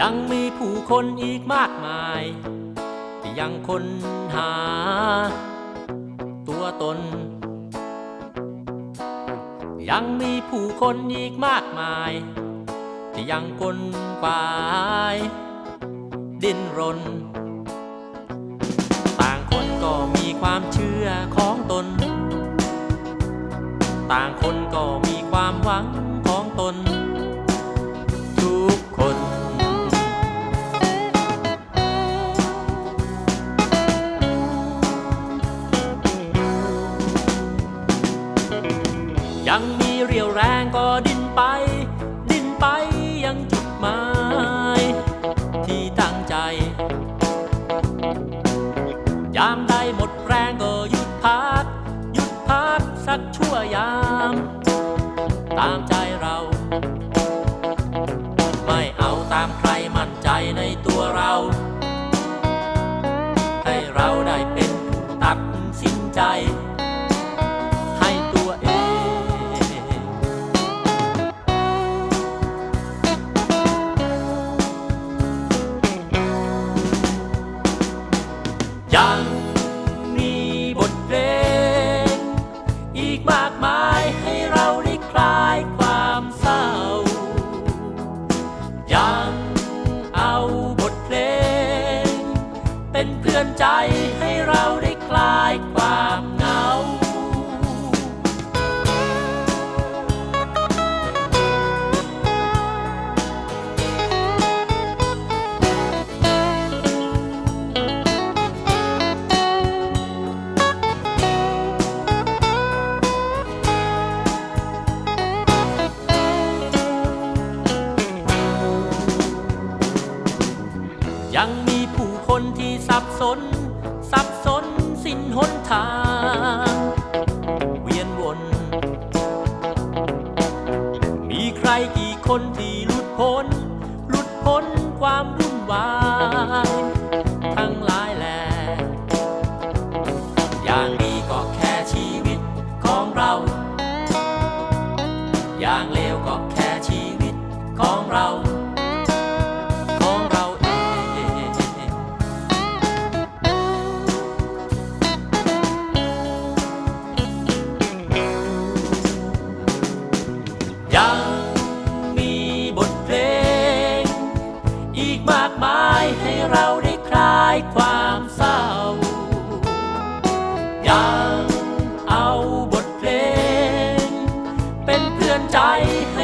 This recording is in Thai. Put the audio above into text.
ยังมีผู้คนอีกมากมาย ที่ยังค้นหา ตัวตน ยังมีผู้คนอีกมากมาย ที่ยังกลกวาย ดิ้นรน ต่างคนก็มีความเชื่อของตน ต่างคนก็มีความหวัง หมดแรงก็หยุดพัก หยุดพักสักชั่วยาม ตามใจเรา ไม่เอาตามใครมั่นใจในตัว มากมายให้เราได้คลายความเศร้า ยังเอาบทเพลง เป็นเพื่อนใจให้เราได้คลายความาง เวียนวน มีใครกี่คนที่หลุดพ้น หลุดพ้นความวุ่นวาย ทั้งหลาย ใจให้